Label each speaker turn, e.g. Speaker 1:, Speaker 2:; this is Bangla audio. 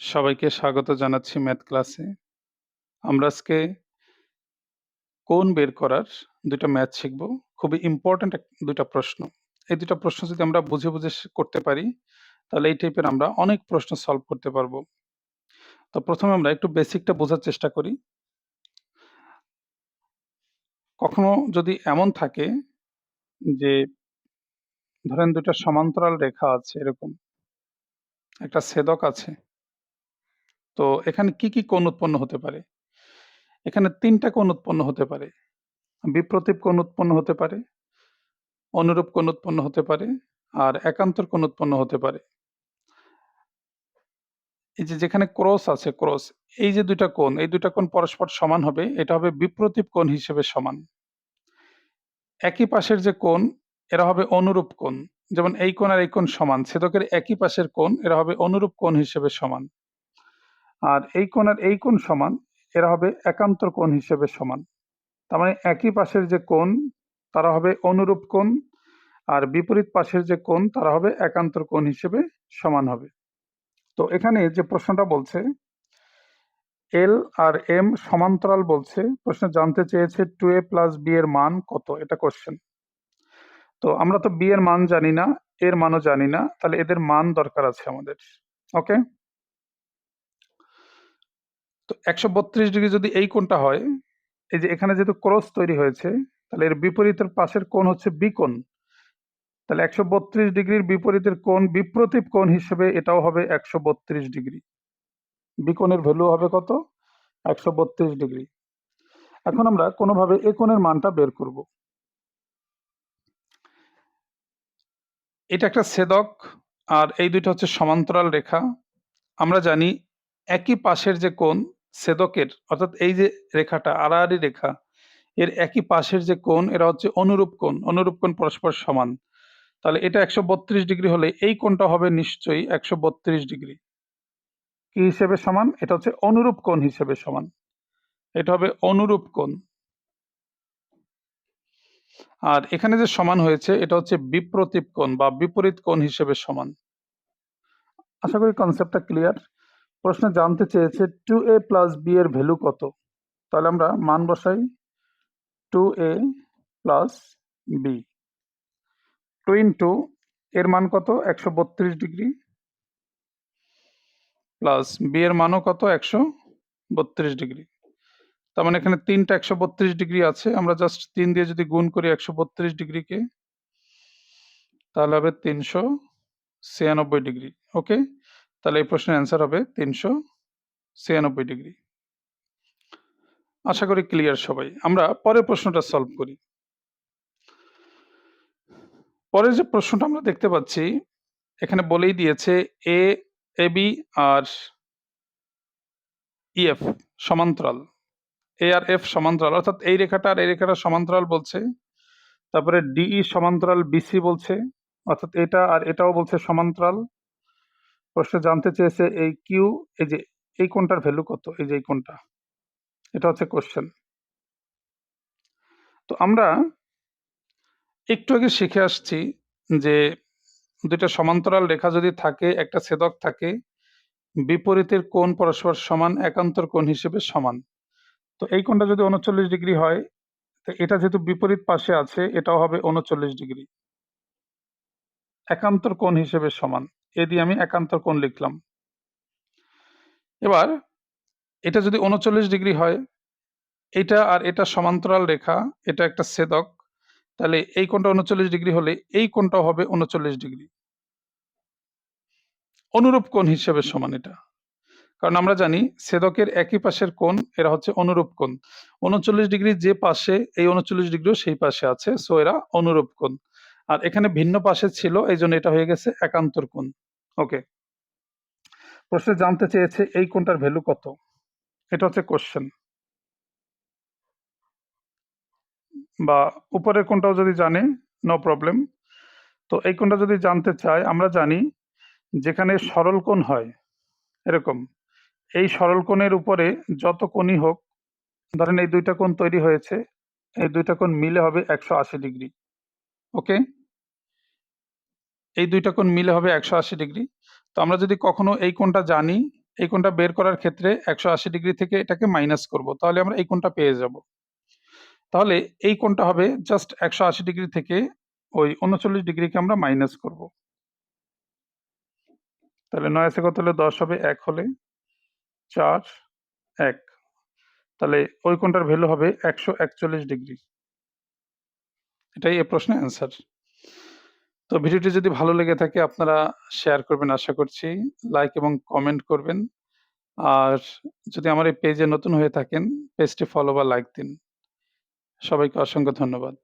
Speaker 1: সবাইকে স্বাগত জানাচ্ছি ম্যাথ ক্লাসে। আমরা আজকে কোন বের করার ২ টা ম্যাথ শিখব। খুবই ইম্পোর্টেন্ট এক ২ প্রশ্ন। এই ২ টা প্রশ্ন যদি আমরা বুঝে, বুঝে করতে পারি, তাহলে এই টাইপের আমরা অনেক প্রশ্ন সলভ করতে পারব। তো প্রথমে আমরা একটু বেসিকটা বোঝার চেষ্টা করি। কখনো যদি এমন থাকে যে ধরেন ২ টা সমান্তরাল রেখা আছে এরকম। একটা ছেদক আছে। তো এখানে কি, কি কোণ উৎপন্ন হতে পারে? এখানে ৩ টা কোণ উৎপন্ন হতে পারে। বিপ্রতীপ কোণ উৎপন্ন হতে পারে, অনুরূপ কোণ উৎপন্ন হতে পারে, আর একান্তর কোণ উৎপন্ন হতে পারে। এই যে যেখানে ক্রস আছে ক্রস, এই যে ২ টা কোণ, এই ২ টা কোণ পরস্পর সমান হবে, এটা হবে বিপ্রতীপ কোণ হিসেবে সমান। একই পাশের যে কোণ, এরা হবে অনুরূপ কোণ। যেমন এই কোণ আর এই কোণ সমান। ছেদকের একই পাশের কোণ, এরা হবে অনুরূপ কোণ হিসেবে সমান। আর এই কোণ আর এই কোণ সমান, এরা হবে একান্তর কোণ হিসেবে সমান। তার মানে একই পাশের যে কোণ, তারা হবে অনুরূপ কোণ, আর বিপরীত পাশের যে কোণ, তারা হবে একান্তর কোণ হিসেবে সমান হবে। তো এখানে যে প্রশ্নটা বলছে, এল আর এম সমান্তরাল বলছে। প্রশ্ন জানতে চেয়েছে টু এ প্লাস b এর মান কত? এটা কোয়েশ্চেন। তো আমরা তো b এর মান জানি না, এর মানও জানি না। তাহলে এদের মান দরকার আছে আমাদের। ওকে? তো ১৩২ ডিগ্রি যদি এই কোণটা হয়, এই যে এখানে যেহেতু ক্রস তৈরি হয়েছে, তাহলে এর বিপরীতের পাশের কোণ হচ্ছে বিকোণ। তাহলে ১৩২ ডিগ্রির বিপরীতের কোণ বিপ্রতীপ কোণ হিসেবে এটাও হবে ১৩২ ডিগ্রি। বিকোণের ভ্যালু হবে কত? ১৩২ ডিগ্রি। এখন আমরা কোনোভাবে এ কোণের মানটা বের করব। এটা একটা ছেদক আর এই দুইটা হচ্ছে সমান্তরাল রেখা। আমরা জানি একই পাশের যে কোণ ছেদকের অর্থাৎ এই যে রেখাটা আড়াআড়ি রেখা, এর একই পাশের যে কোণ এরা হচ্ছে অনুরূপ কোণ। অনুরূপ কোণ পরস্পর সমান। তাহলে এটা ১৩২ ডিগ্রি হলে এই কোণটা হবে নিশ্চয়ই ১৩২ ডিগ্রি। কি হিসেবে সমান? এটা হচ্ছে অনুরূপ কোণ হিসেবে সমান। এটা হবে অনুরূপ কোণ। আর এখানে যে সমান হয়েছে এটা হচ্ছে বিপ্রতীপ কোণ বা বিপরীত কোণ হিসেবে সমান। আশা করি কনসেপ্টটা ক্লিয়ার। প্রশ্নে জানতে চেয়েছে 2a প্লাস b এর ভ্যালু কত? তাহলে আমরা মান বসাই 2a প্লাস b। 2 ইনটু এর মান কত? ১৩২ ডিগ্রি। প্লাস b এর মানও কত? ১৩২ ডিগ্রি। তার মানে এখানে ৩ টা ১৩২ ডিগ্রি আছে। আমরা জাস্ট ৩ দিয়ে যদি গুণ করি ১৩২ ডিগ্রিকে তাহলে হবে ৩৯৬ ডিগ্রি। ওকে? তাহলে এই প্রশ্নের অ্যান্সার হবে ৩৯৬ ডিগ্রি। আশা করি ক্লিয়ার সবাই। আমরা পরের প্রশ্নটা সলভ করি। পরের যে প্রশ্নটা আমরা দেখতে পাচ্ছি, এখানে বলেই দিয়েছে এ, এবি আর ইএফ সমান্তরাল। এ আর এফ সমান্তরাল অর্থাৎ এই রেখাটা আর এই রেখাটা সমান্তরাল বলছে। তারপরে ডিই সমান্তরাল বিসি বলছে। অর্থাৎ এটা আর এটাও বলছে সমান্তরাল। প্রশ্নে জানতে চেয়েছে এই কিউ এই যে এই কোণটার ভ্যালু কত? এই যে এই কোণটা। এটা হচ্ছে কোশ্চেন তো আমরা একটু আগে শিখে আসছি যে ২ টা সমান্তরাল রেখা যদি থাকে, একটা ছেদক থাকে, বিপরীতের কোণ পরস্পর সমান, একান্তর কোণ হিসেবে সমান। তো এই কোণটা যদি ৩৯ ডিগ্রি হয়, তো এটা যেহেতু বিপরীত পাশে আছে, এটাও হবে ৩৯ ডিগ্রি। একান্তর কোণ হিসেবে সমান। এ দিয়ে আমি একান্তর কোণ লিখলাম। এবার এটা যদি ৩৯ ডিগ্রি হয়, এটা আর এটা সমান্তরাল রেখা, এটা একটা ছেদক। তাহলে এই কোণটা ৩৯ ডিগ্রি হলে এই কোণটাও হবে ৩৯ ডিগ্রি। অনুরূপ কোণ হিসেবে সমান এটা। কারণ আমরা জানি সেদকের একই পাশের কোণ এরা হচ্ছে অনুরূপ কোণ। ৩৯ ডিগ্রির যে পাশে এই ৩৯ ডিগ্রিও সেই পাশে আছে। সো এরা অনুরূপ কোণ। আর এখানে ভিন্ন পাশে ছিল, এই জন্য এটা হয়ে গেছে একান্তর কোণ। ওকে। প্রশ্নে জানতে চেয়েছে এই কোণটার ভ্যালু কত? এটা হচ্ছে কোশ্চেন বা উপরের কোণটাও যদি জানে নো প্রবলেম। তো এই কোণটা যদি জানতে চায়, আমরা জানি যেখানে সরল কোণ হয়, এরকম এই সরল কোণের উপরে যত কোণই হোক, ধরেন এই দুইটা কোণ তৈরি হয়েছে, এই দুইটা কোণ মিলে হবে একশো আশি ডিগ্রি ওকে এই দুইটা কোণ মিলে হবে একশো আশি ডিগ্রি তো আমরা যদি কখনো এই কোণটা জানি, এই কোণটা বের করার ক্ষেত্রে ১৮০ ডিগ্রি থেকে এটাকে মাইনাস করব। তাহলে আমরা এই কোণটা পেয়ে যাব। তাহলে এই কোণটা হবে জাস্ট ১৮০ ডিগ্রি থেকে ওই ৩৯ ডিগ্রিকে আমরা মাইনাস করব। তাহলে ৯ আছে কত হলে ১০ হবে এক হলে ৪ ১ তাহলে ওই কোণটার ভ্যালু হবে ১৪১ ডিগ্রি। এটাই এ প্রশ্নের অ্যান্সার। তো ভিডিওটি যদি ভালো লেগে থাকে আপনারা শেয়ার করবেন আশা করছি। লাইক এবং কমেন্ট করবেন। আর যদি আমার এই পেজে নতুন হয়ে থাকেন পেজটি ফলো বা লাইক দিন। সবাইকে অসংখ্য ধন্যবাদ।